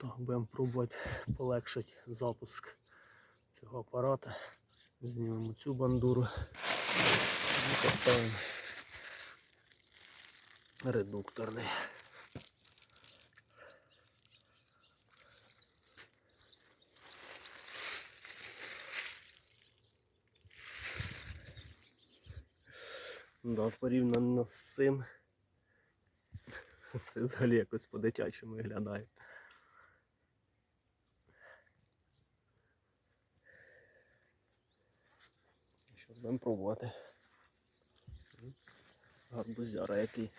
Так, будемо пробувати полегшити запуск цього апарата. Знімемо цю бандуру і поставимо редукторний. Да, порівняно з цим. Це взагалі якось по-дитячому виглядає. Зараз будемо пробувати. Гарбузяра який.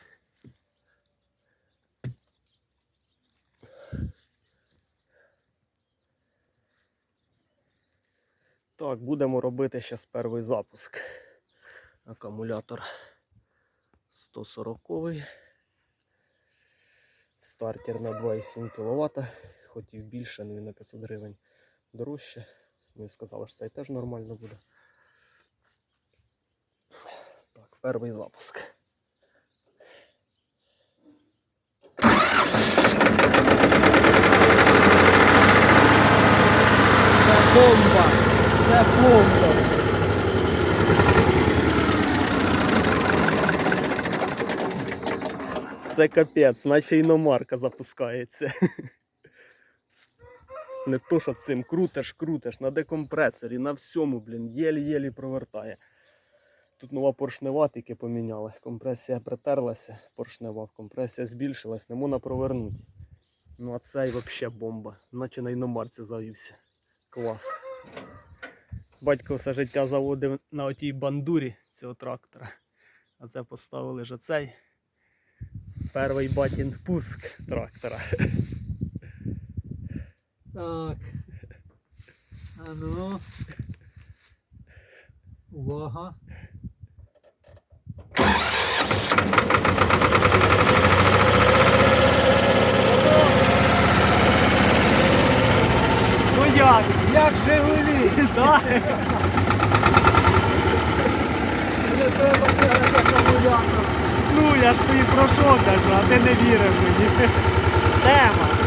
Так, будемо робити зараз перший запуск. Акумулятор 140 Стартер на 2,7 кВт. Хотів більше, але він на 500 гривень дорожче. Ми сказали, що цей теж нормально буде. Так, перший запуск. Це бомба! Це бомба! Це капець, наче іномарка запускається. Не то, що цим крутиш, крутиш на декомпресорі, на всьому, блін, єлі-єлі провертає. Тут нова поршнева тільки поміняли. Компресія притерлася, поршнева, компресія збільшилась, не можна провернути. Ну а цей взагалі бомба. Наче на іномарці завівся. Клас. Батько все життя заводив на отій бандурі цього трактора. А це поставили вже цей. Перший батін пуск трактора. Так. А ну. Увага. Ну як? Жигулі! Да? Не треба. Ну я ж тобі про що кажу, а ти не вірив мені. Тема.